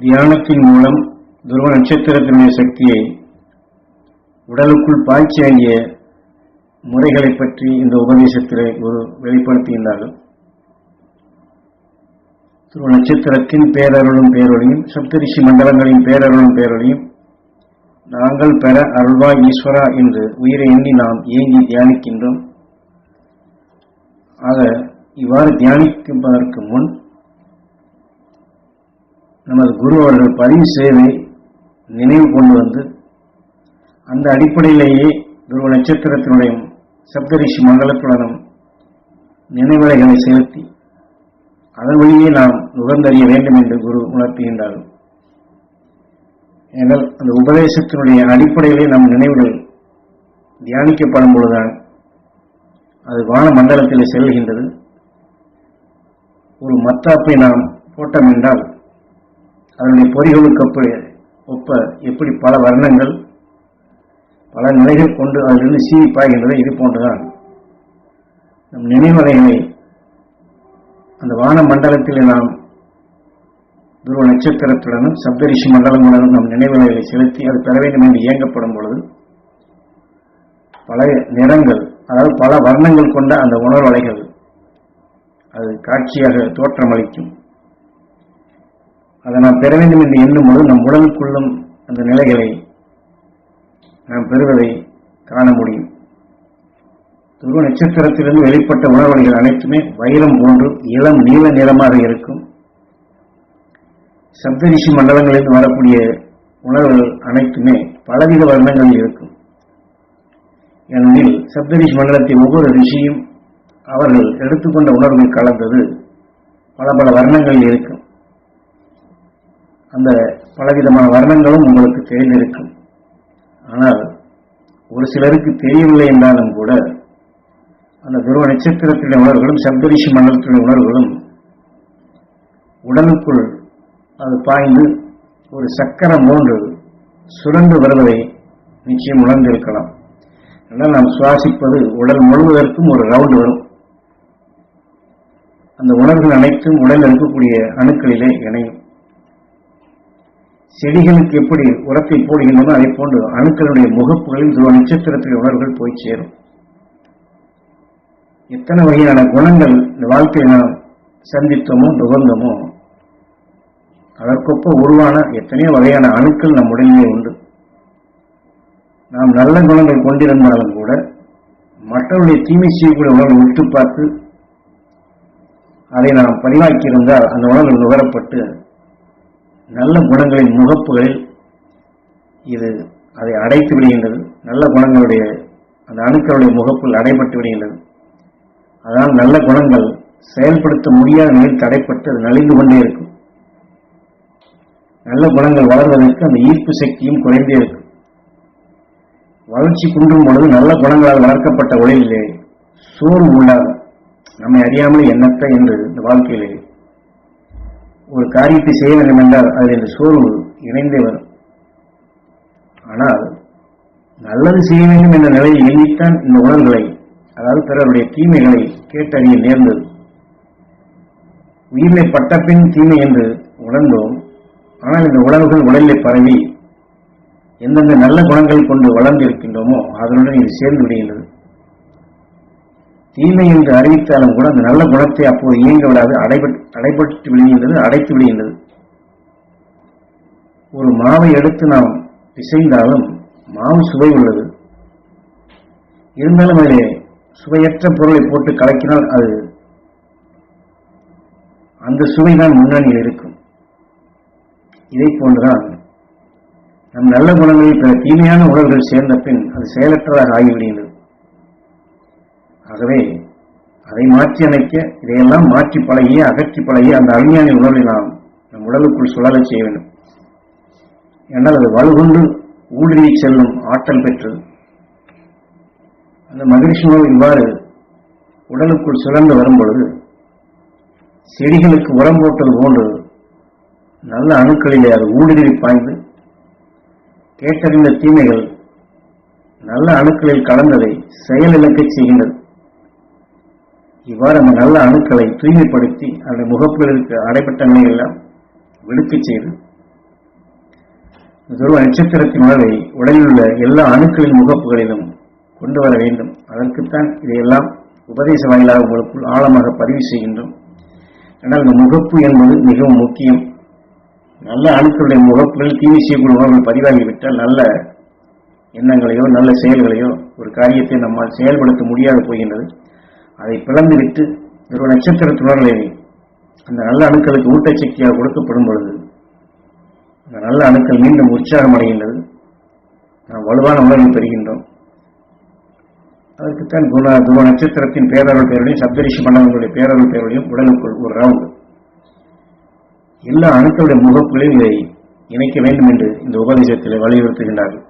தியானத்தின் மூலம் துருவ நட்சத்திரத்தினுடைய சக்தியை உடலுக்குள் பாய்ச்ச வேண்டிய முறைகளை பற்றி இந்த உபதேசத்திலே ஒரு வெளிப்படுத்துகின்றார்கள். துருவ நட்சத்திரத்தின் பேரருளும் பேரொழியும் சப்தரிஷி மண்டலங்களின் பேரருளும் பேரொழியும் நாங்கள் பெற அருள்வா ஈஸ்வரா என்று உயிரை எண்ணி நாம் ஏங்கி தியானிக்கின்றோம். ஆக இவ்வாறு தியானிப்பதற்கு முன் நமது குரு அவர்கள் பதிவு செய்வதை நினைவு கொண்டு வந்து அந்த அடிப்படையிலேயே துருவ நட்சத்திரத்தினுடைய சப்தரிஷி மண்டலத்துடனும் நினைவலைகளை செலுத்தி அதன் வழியே நாம் நுகர்ந்தறிய வேண்டும் என்று குரு உணர்த்துகின்றார்கள் ஏனால் அந்த உபதேசத்தினுடைய அடிப்படையிலே நம் நினைவுகள் தியானிக்கப்படும் பொழுதுதான் அது வான மண்டலத்தில் செல்கின்றது ஒரு மத்தாப்பை நாம் போட்டோம் என்றால் அதனுடைய பொறிகளுக்கு அப்படி ஒப்ப எப்படி பல வர்ணங்கள் பல நிலைகள் கொண்டு அதிலிருந்து சீவி பாய்கின்றது இது போன்றுதான். நம் நினைவலைகளை அந்த வான மண்டலத்தில் நாம் துருவ நட்சத்திரத்துடனும் சப்தரிஷி மண்டலங்களுடனும் நம் நினைவலைகளை செலுத்தி அது பெற வேண்டும் என்று இயங்கப்படும் பொழுது பல நிறங்கள் அதாவது பல வர்ணங்கள் கொண்ட அந்த உணர்வலைகள் அது காட்சியாக தோற்றமளிக்கும். அதை நாம் பெற வேண்டும் என்று எண்ணும் பொழுது நம் உடலுக்குள்ளும் அந்த நிலைகளை நாம் பெறுவதை காண முடியும். துருவ நட்சத்திரத்திலிருந்து வெளிப்பட்ட உணர்வலைகள் அனைத்துமே வைரம் போன்று இளம் நீல நிறமாக இருக்கும். சப்தரிஷி மண்டலங்களிலிருந்து வரக்கூடிய உணர்வுகள் அனைத்துமே பலவித வர்ணங்களில் இருக்கும். ஏனெனில் சப்தரிஷி மண்டலத்தின் ஒவ்வொரு ரிஷியும் அவர்கள் எடுத்துக்கொண்ட உணர்வுகள் கலந்தது பல பல வர்ணங்களில் இருக்கும். அந்த பலவிதமான வர்ணங்களும் உங்களுக்கு தெரிந்திருக்கும் ஆனால் ஒரு சிலருக்கு தெரியவில்லை என்றாலும் கூட அந்த துருவ நட்சத்திரத்தினுடைய உணர்வுகளும் சப்தரிஷி மண்டலத்தினுடைய உணர்வுகளும் உடலுக்குள் அது பாய்ந்து ஒரு சக்கரம் போன்று சுரண்டு வருவதை நிச்சயம் உணர்ந்திருக்கலாம். ஆனால் நாம் சுவாசிப்பது உடல் முழுவதற்கும் ஒரு ரவுண்டு வரும். அந்த உணர்வுகள் அனைத்தும் உடலில் இருக்கக்கூடிய அணுக்களிலே இணையும். செடிகளுக்கு எப்படி உரத்தை போடுகின்றனோ அதே போன்று அணுக்களுடைய முகப்புகளில் துருவ நட்சத்திரத்தின் உணர்வுகள் போய் சேரும். எத்தனை வகையான குணங்கள் இந்த வாழ்க்கையை நாம் சந்தித்தோமோ நுகர்ந்தோமோ அதற்கொப்ப உருவான எத்தனையோ வகையான அணுக்கள் நம் உடலிலே உண்டு. நாம் நல்ல குணங்கள் கொண்டிருந்தாலும் கூட மற்றவருடைய தீமை செய்யக்கூடிய உணர்வை உற்று பார்த்து அதை நாம் பதிவாக்கியிருந்தால் அந்த உணர்வு நுகரப்பட்டு நல்ல குணங்களின் முகப்புகளில் இது அதை அடைத்து விடுகின்றது. நல்ல குணங்களுடைய அந்த அணுக்களுடைய முகப்பில் அடைபட்டு விடுகின்றது. அதனால் நல்ல குணங்கள் செயல்படுத்த முடியாத நிலையில் தடைப்பட்டு அது நலிந்து கொண்டே இருக்கும். நல்ல குணங்கள் வளர்வதற்கு அந்த ஈர்ப்பு சக்தியும் குறைந்தே இருக்கும். வளர்ச்சி குன்றும் பொழுது நல்ல குணங்களால் வளர்க்கப்பட்ட உலகிலே சோர்வு உண்டாகும். நம்மை அறியாமல் எண்ணத்தை என்று இந்த வாழ்க்கையிலே ஒரு காரியத்தை செய்ய வேண்டும் என்றால் அதில் இந்த சோர்வு இணைந்தே வரும். ஆனால் நல்லது செய்ய வேண்டும் என்ற நிலையை எண்ணித்தான் இந்த உணர்வுகளை அதாவது பிறருடைய தீமைகளை கேட்டறிய நேர்ந்தது. உயிரிலை பட்டப்பின் தீமை என்று உணர்ந்தோம் ஆனால் இந்த உணர்வுகள் உடலில் பரவி எந்தெந்த நல்ல குணங்கள் கொண்டு வளர்ந்திருக்கின்றோமோ அதனுடன் இது சேர்ந்து விடுகின்றது. தீமை என்று அறிவித்தாலும் கூட அந்த நல்ல குணத்தை அப்போது இயங்க விடாது அடைபட்டு அடைபட்டு விடுகின்றது அடைத்து விடுகின்றது ஒரு மாவை எடுத்து நாம் பிசைந்தாலும் மாவு சுவை உள்ளது. இருந்தாலும் அதிலே சுவையற்ற பொருளை போட்டு கலக்கினால் அது அந்த சுவைதான் முன்னணியில் இருக்கும். இதை போன்றுதான் நம் நல்ல குணங்களில் பிற தீமையான உணர்வுகள் சேர்ந்த பின் அது செயலற்றதாக ஆகிவிடுகின்றது. ஆகவே அதை மாற்றி அமைக்க இதையெல்லாம் மாற்றி பழகி அகற்றி பழகி அந்த அஞ்ஞானி உணர்வை நாம் நம் உடலுக்குள் சுழலச் செய்ய வேண்டும். ஏன்னால் அது வலுகொண்டு ஊடுருவி செல்லும் ஆற்றல் பெற்று அந்த மகிழ்ச்சி இவ்வாறு உடலுக்குள் சுழந்து வரும்பொழுது செடிகளுக்கு உரம் போட்டது போன்று நல்ல அணுக்களிலே அது ஊடுருவி பாய்ந்து கேட்டறிந்த தீமைகள் நல்ல அணுக்களில் கலந்ததை செயலிழக்கச் செய்கின்றது. இவ்வாறு அந்த நல்ல அணுக்களை தூய்மைப்படுத்தி அந்த முகப்பில் இருக்க அடைப்பட்ட நிலைகள் எல்லாம் வெளுக்கச் செய்து துருவ நட்சத்திரத்தின் உணவை உடலில் உள்ள எல்லா அணுக்களின் முகப்புகளிலும் கொண்டு வர வேண்டும். அதற்குத்தான் இதையெல்லாம் உபதேச வாயிலாக உங்களுக்குள் ஆழமாக பதிவு செய்கின்றோம். ஆனால் இந்த முகப்பு என்பது மிகவும் முக்கியம். நல்ல அணுக்களுடைய முகப்புகள் தீமை செய்யக்கூடிய உணவுகள் பதிவாகிவிட்டால் நல்ல எண்ணங்களையோ நல்ல செயல்களையோ ஒரு காரியத்தை நம்மால் செயல்படுத்த முடியாது போகின்றது. அதை பிளந்துவிட்டு ஒரு நட்சத்திர துணர்களை அந்த நல்ல அணுக்களுக்கு ஊட்டச்சக்தியாக கொடுக்கப்படும் பொழுது அந்த நல்ல அணுக்கள் மீண்டும் உற்சாகம் அடைகின்றது. நாம் வலுவான உணர்வை பெறுகின்றோம். அதற்குத்தான் குண துருவ நட்சத்திரத்தின் பேரருள் பெயருடையும் சப்தரிஷி மண்டலங்களுடைய பேரருள் பெயருடையும் உடலுக்குள் ஒரு ரவுண்டு எல்லா அணுக்களுடைய முகப்புகளையும் இதை இணைக்க வேண்டும் என்று இந்த உபதேசத்தில் வலியுறுத்துகின்றார்கள்.